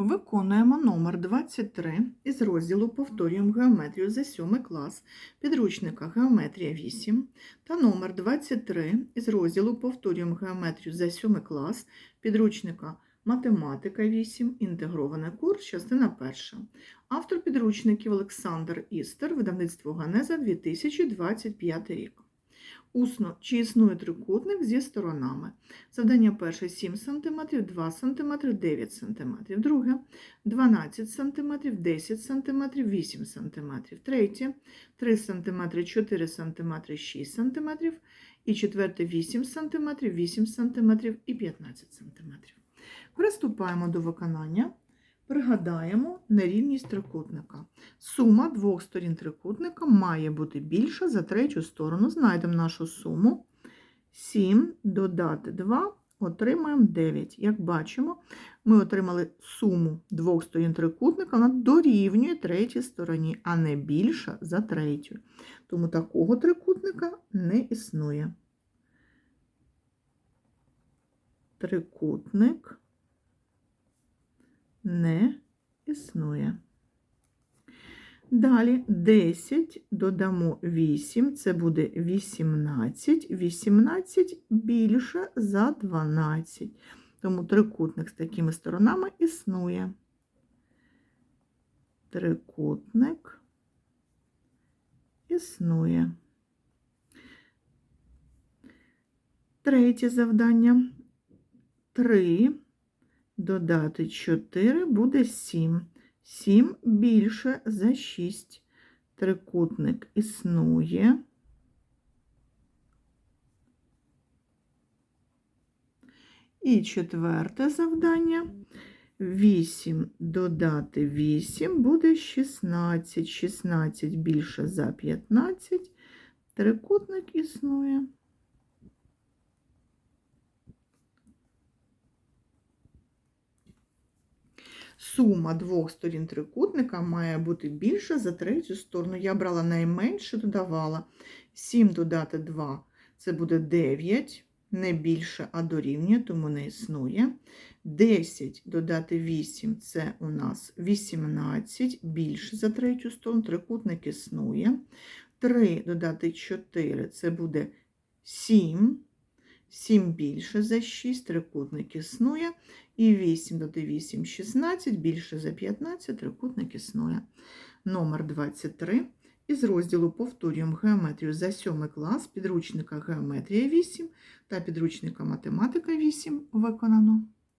Виконуємо номер 23 із розділу Повторюємо геометрію за 7 клас підручника Геометрія 8 та номер 23 із розділу Повторюємо геометрію за 7 клас підручника Математика 8, інтегрований курс, частина 1. Автор підручників Олександр Істер, видавництво Ганеза 2025 рік. Усно, чи існує трикутник зі сторонами. Завдання перше 7 см, 2 см, 9 см. Друге 12 см, 10 см, 8 см. Третє 3 см, 4 см, 6 см. І четверте 8 см, 8 см і 15 см. Приступаємо до виконання. Пригадаємо нерівність трикутника. Сума двох сторін трикутника має бути більша за третю сторону. Знайдемо нашу суму. 7 додати 2, отримаємо 9. Як бачимо, ми отримали суму двох сторін трикутника, вона дорівнює третій стороні, а не більша за третю. Тому такого трикутника не існує. Трикутник не існує. Далі 10 додамо 8, це буде 18. 18 більше за 12. Тому трикутник з такими сторонами існує. Трикутник існує. Третє завдання. 3 додати 4 буде 7. 7 більше за 6. Трикутник існує. І четверте завдання. 8 додати 8 буде 16. 16 більше за 15. Трикутник існує. Сума двох сторін трикутника має бути більша за третю сторону. Я брала найменше, додавала 7 додати 2 це буде 9, не більше, а дорівнює, тому не існує. 10 додати 8 це у нас 18, більше за третю сторону, трикутник існує. 3 додати 4 це буде 7. 7 більше за 6, трикутник існує. І 8 додати 8 – 16, більше за 15, трикутник існує. Номер 23. Із розділу повторюємо геометрію за 7 клас підручника Геометрія 8 та підручника Математика 8 виконано.